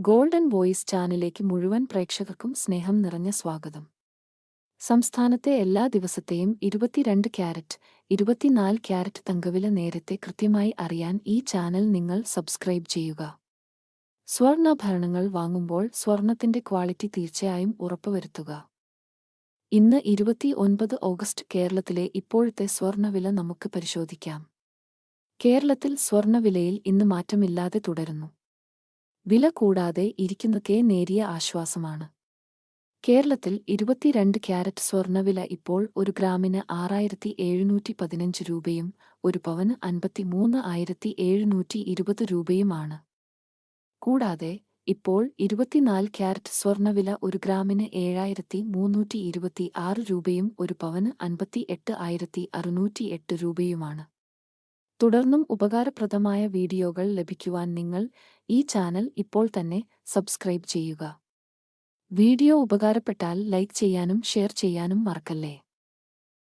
Golden voice ചാനലിലേക്ക് മുഴുവൻ പ്രേക്ഷകർക്കും സ്നേഹം നിറഞ്ഞ സ്വാഗതം. സംസ്ഥാനത്തെ എല്ലാ ദിവസത്തെയും ഇരുപത്തിരണ്ട് ക്യാരറ്റ് ഇരുപത്തിനാല് ക്യാരറ്റ് തങ്കവില നേരത്തെ കൃത്യമായി അറിയാൻ ഈ ചാനൽ നിങ്ങൾ സബ്സ്ക്രൈബ് ചെയ്യുക. സ്വർണാഭരണങ്ങൾ വാങ്ങുമ്പോൾ സ്വർണത്തിന്റെ ക്വാളിറ്റി തീർച്ചയായും ഉറപ്പുവരുത്തുക. ഇന്ന് ഇരുപത്തി ഒൻപത് ഓഗസ്റ്റ് കേരളത്തിലെ ഇപ്പോഴത്തെ സ്വർണവില നമുക്ക് പരിശോധിക്കാം. കേരളത്തിൽ സ്വർണവിലയിൽ ഇന്ന് മാറ്റമില്ലാതെ തുടരുന്നു. വില കൂടാതെ ഇരിക്കുന്നതൊക്കെ നേരിയ ആശ്വാസമാണ്. കേരളത്തിൽ ഇരുപത്തിരണ്ട് ക്യാരറ്റ് സ്വർണവില ഇപ്പോൾ ഒരു ഗ്രാമിന് ആറായിരത്തി എഴുന്നൂറ്റി പതിനഞ്ച് രൂപയും ഒരു പവന് അൻപത്തിമൂന്ന് ആയിരത്തി എഴുന്നൂറ്റി ഇരുപത് രൂപയുമാണ്. കൂടാതെ ഇപ്പോൾ ഇരുപത്തിനാല് ക്യാരറ്റ് സ്വർണവില ഒരു ഗ്രാമിന് ഏഴായിരത്തി മൂന്നൂറ്റി ഇരുപത്തി ആറ് രൂപയും ഒരു പവന് അൻപത്തി എട്ട് ആയിരത്തി അറുന്നൂറ്റി എട്ട് രൂപയുമാണ്. തുടർന്നും ഉപകാരപ്രദമായ വീഡിയോകൾ ലഭിക്കുവാൻ നിങ്ങൾ ഈ ചാനൽ ഇപ്പോൾ തന്നെ സബ്സ്ക്രൈബ് ചെയ്യുക. വീഡിയോ ഉപകാരപ്പെട്ടാൽ ലൈക്ക് ചെയ്യാനും ഷെയർ ചെയ്യാനും മറക്കല്ലേ?